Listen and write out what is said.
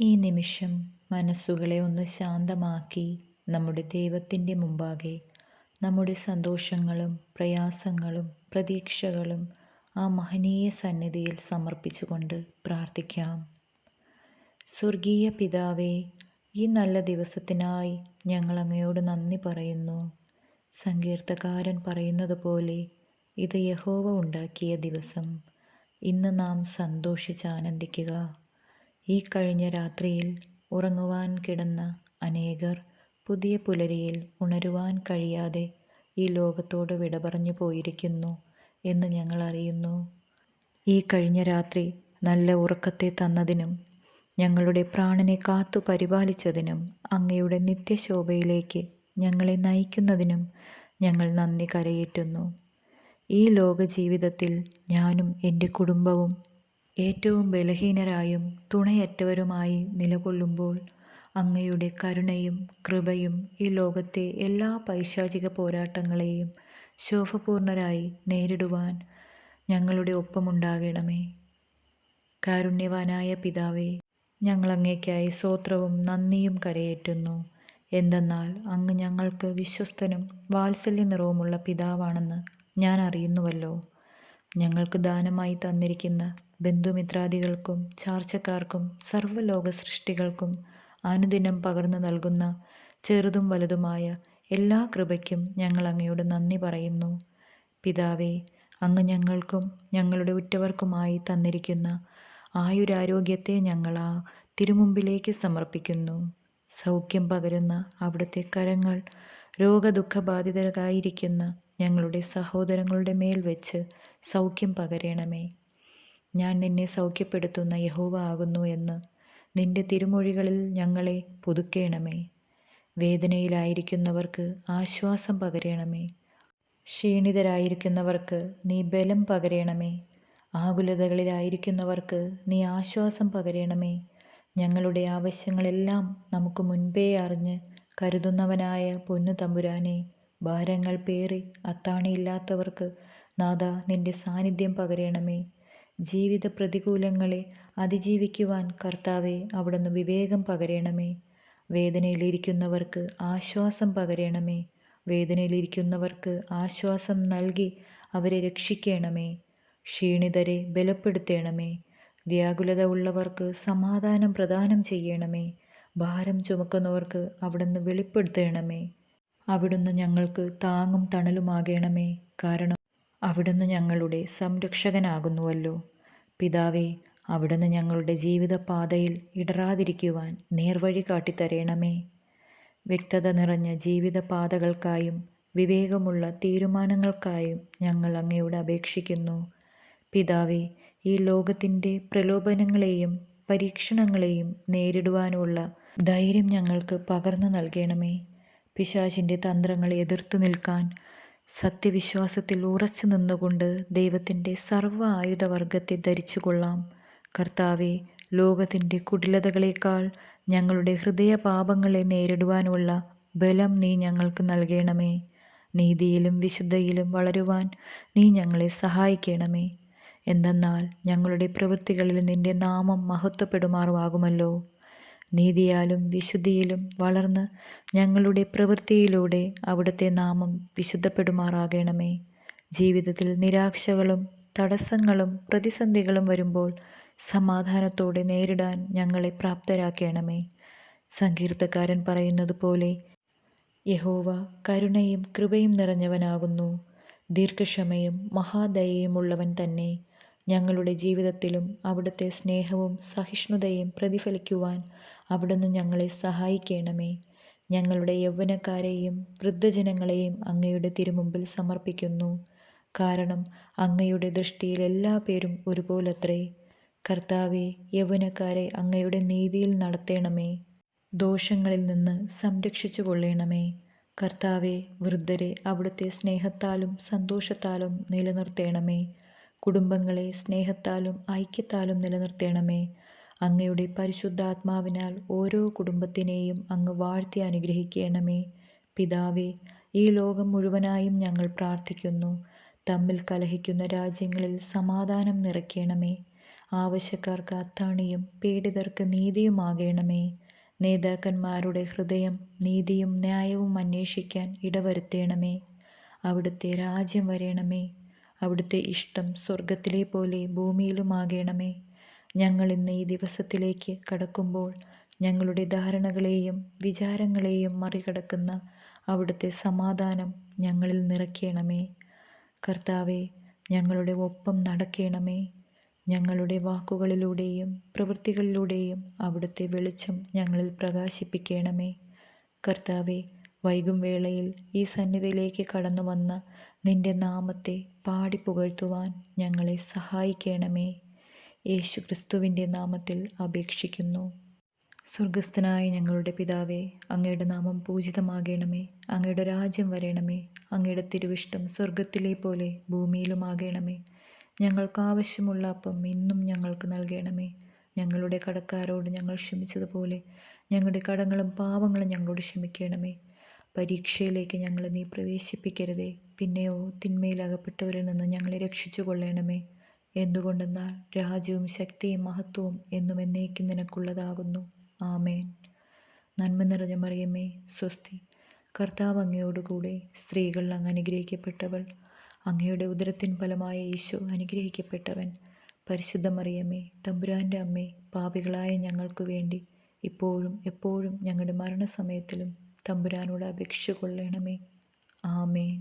ഈ നിമിഷം മനസ്സുകളെ ഒന്ന് ശാന്തമാക്കി നമ്മുടെ ദൈവത്തിന്റെ മുമ്പാകെ. നമ്മുടെ സന്തോഷങ്ങളും പ്രയാസങ്ങളും പ്രതീക്ഷകളും ആ മഹനീയ സന്നിധിയിൽ സമർപ്പിച്ചുകൊണ്ട് പ്രാർത്ഥിക്കാം. സ്വർഗീയ പിതാവേ ഈ നല്ല ദിവസത്തിനായി ഞങ്ങൾ അങ്ങയോട് നന്ദി പറയുന്നു. സങ്കീർത്തകാരൻ പറയുന്നത് പോലെ ഇത് യഹോവ ഉണ്ടാക്കിയ ദിവസം. ഇന്ന് നാം സന്തോഷിച്ച് ആനന്ദിക്കുക. ഈ കഴിഞ്ഞ രാത്രിയിൽ ഉറങ്ങുവാൻ കിടന്ന അനേകർ പുതിയ പുലരിയിൽ ഉണരുവാൻ കഴിയാതെ ഈ ലോകത്തോട് വിട പറഞ്ഞു പോയിരിക്കുന്നു എന്ന് ഞങ്ങൾ അറിയുന്നു. ഈ കഴിഞ്ഞ രാത്രി നല്ല ഉറക്കത്തെ തന്നതിനും ഞങ്ങളുടെ പ്രാണനെ കാത്തു പരിപാലിച്ചതിനും അങ്ങയുടെ നിത്യശോഭയിലേക്ക് ഞങ്ങളെ നയിക്കുന്നതിനും ഞങ്ങൾ നന്ദി കരയേറ്റുന്നു. ഈ ലോക ജീവിതത്തിൽ ഞാനും എന്റെ കുടുംബവും ഏറ്റവും ബലഹീനരായും തുണയറ്റവരുമായി നിലകൊള്ളുമ്പോൾ അങ്ങയുടെ കരുണയും കൃപയും ഈ ലോകത്തെ എല്ലാ പൈശാചിക പോരാട്ടങ്ങളെയും ശോഭപൂർണരായി നേരിടുവാൻ ഞങ്ങളുടെ ഒപ്പമുണ്ടാകണമേ. കാരുണ്യവാനായ പിതാവേ ഞങ്ങൾ അങ്ങേക്കായി സ്വോത്രവും നന്ദിയും കരയേറ്റുന്നു. എന്തെന്നാൽ അങ്ങ് ഞങ്ങൾക്ക് വിശ്വസ്തനും വാത്സല്യ നിറവുമുള്ള പിതാവാണെന്ന് ഞാൻ അറിയുന്നുവല്ലോ. ഞങ്ങൾക്ക് ദാനമായി തന്നിരിക്കുന്ന ബന്ധുമിത്രാദികൾക്കും ചാർച്ചക്കാർക്കും സർവലോക സൃഷ്ടികൾക്കും അനുദിനം പകർന്നു നൽകുന്ന ചെറുതും വലുതുമായ എല്ലാ കൃപയ്ക്കും ഞങ്ങൾ അങ്ങയോട് നന്ദി പറയുന്നു. പിതാവേ അങ്ങ് ഞങ്ങൾക്കും ഞങ്ങളുടെ ഉറ്റവർക്കുമായി തന്നിരിക്കുന്ന ആയുരാരോഗ്യത്തെ ഞങ്ങൾ ആ തിരുമുമ്പിലേക്ക് സമർപ്പിക്കുന്നു. സൗഖ്യം പകരുന്ന അവിടുത്തെ കരങ്ങൾ രോഗദുഃഖബാധിതരായിരിക്കുന്ന ഞങ്ങളുടെ സഹോദരങ്ങളുടെ മേൽ വെച്ച് സൗഖ്യം പകരണമേ. ഞാൻ നിന്നെ സൗഖ്യപ്പെടുത്തുന്ന യഹോവ ആകുന്നു എന്ന് നിന്റെ തിരുമൊഴികളിൽ ഞങ്ങളെ പുതുക്കേണമേ. വേദനയിലായിരിക്കുന്നവർക്ക് ആശ്വാസം പകരണമേ. ക്ഷീണിതരായിരിക്കുന്നവർക്ക് നീ ബലം പകരണമേ. ആകുലതകളിലായിരിക്കുന്നവർക്ക് നീ ആശ്വാസം പകരണമേ. ഞങ്ങളുടെ ആവശ്യങ്ങളെല്ലാം നമുക്ക് മുൻപേ അറിഞ്ഞ് കരുതുന്നവനായ പൊന്നു തമ്പുരാനെ ഭാരങ്ങൾ പേറി അത്താണിയില്ലാത്തവർക്ക് നാഥ നിന്റെ സാന്നിധ്യം പകരണമേ. ജീവിത പ്രതികൂലങ്ങളെ അതിജീവിക്കുവാൻ കർത്താവെ അവിടുന്ന് വിവേകം പകരണമേ. വേദനയിലിരിക്കുന്നവർക്ക് ആശ്വാസം പകരണമേ. വേദനയിലിരിക്കുന്നവർക്ക് ആശ്വാസം നൽകി അവരെ രക്ഷിക്കണമേ. ക്ഷീണിതരെ ബലപ്പെടുത്തണമേ. വ്യാകുലത ഉള്ളവർക്ക് സമാധാനം പ്രദാനം ചെയ്യണമേ. ഭാരം ചുമക്കുന്നവർക്ക് അവിടുന്ന് വെളിപ്പെടുത്തണമേ. അവിടുന്ന് ഞങ്ങൾക്ക് താങ്ങും തണലുമാകേണമേ. കാരണം അവിടുന്ന് ഞങ്ങളുടെ സംരക്ഷകനാകുന്നുവല്ലോ. പിതാവേ അവിടുന്ന് ഞങ്ങളുടെ ജീവിതപാതയിൽ ഇടറാതിരിക്കുവാൻ നേർവഴി കാട്ടിത്തരേണമേ. വ്യക്തത നിറഞ്ഞ ജീവിതപാതകൾക്കായും വിവേകമുള്ള തീരുമാനങ്ങൾക്കായും ഞങ്ങൾ അങ്ങയോട് അപേക്ഷിക്കുന്നു. പിതാവേ ഈ ലോകത്തിന്റെ പ്രലോഭനങ്ങളെയും പരീക്ഷണങ്ങളെയും നേരിടുവാനുള്ള ധൈര്യം ഞങ്ങൾക്ക് പകർന്നു നൽകണമേ. പിശാചിന്റെ തന്ത്രങ്ങളെ എതിർത്തു നിൽക്കാൻ സത്യവിശ്വാസത്തിൽ ഉറച്ചു നിന്നുകൊണ്ട് ദൈവത്തിന്റെ സർവ ആയുധവർഗത്തെ ധരിച്ചുകൊള്ളാം. കർത്താവെ ലോകത്തിന്റെ കുടിലതകളേക്കാൾ ഞങ്ങളുടെ ഹൃദയപാപങ്ങളെ നേരിടുവാനുള്ള ബലം നീ ഞങ്ങൾക്ക് നൽകണമേ. നീതിയിലും വിശുദ്ധയിലും വളരുവാൻ നീ ഞങ്ങളെ സഹായിക്കണമേ. എന്തെന്നാൽ ഞങ്ങളുടെ പ്രവൃത്തികളിൽ നിന്റെ നാമം മഹത്വപ്പെടുമാറുമാകുമല്ലോ നീതിയാലും വിശുദ്ധിയിലും വളർന്ന് ഞങ്ങളുടെ പ്രവൃത്തിയിലൂടെ അവിടുത്തെ നാമം വിശുദ്ധപ്പെടുമാറാകണമേ. ജീവിതത്തിൽ നിരാശകളും തടസ്സങ്ങളും പ്രതിസന്ധികളും വരുമ്പോൾ സമാധാനത്തോടെ നേരിടാൻ ഞങ്ങളെ പ്രാപ്തരാക്കണമേ. സങ്കീർത്തക്കാരൻ പറയുന്നത് പോലെ യഹോവ കരുണയും കൃപയും നിറഞ്ഞവനാകുന്നു. ദീർഘക്ഷമയും മഹാദയയുമുള്ളവൻ തന്നെ. ഞങ്ങളുടെ ജീവിതത്തിലും അവിടുത്തെ സ്നേഹവും സഹിഷ്ണുതയും പ്രതിഫലിക്കുവാൻ അവിടുന്ന് ഞങ്ങളെ സഹായിക്കണമേ. ഞങ്ങളുടെ യൗവനക്കാരെയും വൃദ്ധജനങ്ങളെയും അങ്ങയുടെ തിരുമുമ്പിൽ സമർപ്പിക്കുന്നു. കാരണം അങ്ങയുടെ ദൃഷ്ടിയിൽ എല്ലാ പേരും ഒരുപോലത്രേ. കർത്താവെ യൗവനക്കാരെ അങ്ങയുടെ നീതിയിൽ നടത്തണമേ. ദോഷങ്ങളിൽ നിന്ന് സംരക്ഷിച്ചു കൊള്ളണമേ. കർത്താവെ വൃദ്ധരെ അവിടുത്തെ സ്നേഹത്താലും സന്തോഷത്താലും നിലനിർത്തണമേ. കുടുംബങ്ങളെ സ്നേഹത്താലും ഐക്യത്താലും നിലനിർത്തേണമേ. അങ്ങയുടെ പരിശുദ്ധാത്മാവിനാൽ ഓരോ കുടുംബത്തിനെയും അങ്ങ് വാഴ്ത്തി അനുഗ്രഹിക്കണമേ. പിതാവേ ഈ ലോകം മുഴുവനായും ഞങ്ങൾ പ്രാർത്ഥിക്കുന്നു. തമ്മിൽ കലഹിക്കുന്ന രാജ്യങ്ങളിൽ സമാധാനം നിറയ്ക്കണമേ. ആവശ്യക്കാർക്ക് അത്താണിയും പീഡിതർക്ക് നീതിയുമാകണമേ. നേതാക്കന്മാരുടെ ഹൃദയം നീതിയും ന്യായവും അന്വേഷിക്കാൻ ഇടവരുത്തേണമേ. അവിടുത്തെ രാജ്യം വരേണമേ. അവിടുത്തെ ഇഷ്ടം സ്വർഗത്തിലെ പോലെ ഭൂമിയിലുമാകണമേ. ഞങ്ങൾ ഇന്ന് ഈ ദിവസത്തിലേക്ക് കടക്കുമ്പോൾ ഞങ്ങളുടെ ധാരണകളെയും വിചാരങ്ങളെയും മറികടക്കുന്ന അവിടുത്തെ സമാധാനം ഞങ്ങളിൽ നിറയ്ക്കണമേ. കർത്താവെ ഞങ്ങളുടെ ഒപ്പം നടക്കണമേ. ഞങ്ങളുടെ വാക്കുകളിലൂടെയും പ്രവൃത്തികളിലൂടെയും അവിടുത്തെ വെളിച്ചം ഞങ്ങളിൽ പ്രകാശിപ്പിക്കണമേ. കർത്താവെ വൈകും വേളയിൽ ഈ സന്നിധിയിലേക്ക് കടന്നു വന്ന നിന്റെ നാമത്തെ പാടി പുകഴ്ത്തുവാൻ ഞങ്ങളെ സഹായിക്കണമേ. യേശു ക്രിസ്തുവിന്റെ നാമത്തിൽ അപേക്ഷിക്കുന്നു. സ്വർഗസ്ഥനായ ഞങ്ങളുടെ പിതാവേ അങ്ങയുടെ നാമം പൂജിതമാകണമേ. അങ്ങയുടെ രാജ്യം വരയണമേ അങ്ങയുടെ തിരുവിഷ്ടം സ്വർഗത്തിലെ പോലെ ഭൂമിയിലുമാകണമേ. ഞങ്ങൾക്ക് ആവശ്യമുള്ള അപ്പം ഇന്നും ഞങ്ങൾക്ക് നൽകണമേ. ഞങ്ങളുടെ കടക്കാരോട് ഞങ്ങൾ ക്ഷമിച്ചതുപോലെ ഞങ്ങളുടെ കടങ്ങളും പാവങ്ങളും ഞങ്ങളോട് ക്ഷമിക്കണമേ. പരീക്ഷയിലേക്ക് ഞങ്ങളെ നീ പ്രവേശിപ്പിക്കരുതേ. പിന്നെയോ തിന്മയിൽ അകപ്പെട്ടവരിൽ നിന്ന് ഞങ്ങളെ രക്ഷിച്ചു കൊള്ളണമേ എന്തുകൊണ്ടെന്നാൽ രാജ്യവും ശക്തിയും മഹത്വവും എന്നും എന്നേക്കും നിനക്കുള്ളതാകുന്നു. ആമേൻ. നന്മ നിറഞ്ഞ മറിയമ്മേ സ്വസ്തി. കർത്താവ് അങ്ങയോടുകൂടെ സ്ത്രീകൾ അങ്ങ് അനുഗ്രഹിക്കപ്പെട്ടവൾ. അങ്ങയുടെ ഉദരത്തിൻ ഫലമായ ഈശോ അനുഗ്രഹിക്കപ്പെട്ടവൻ. പരിശുദ്ധ മറിയമ്മേ തമ്പുരാന്റെ അമ്മേ പാപികളായ ഞങ്ങൾക്ക് വേണ്ടി ഇപ്പോഴും എപ്പോഴും ഞങ്ങളുടെ മരണസമയത്തിലും തമ്പുരാനോട് അപേക്ഷിച്ചു കൊള്ളണമേ. ആമേൻ.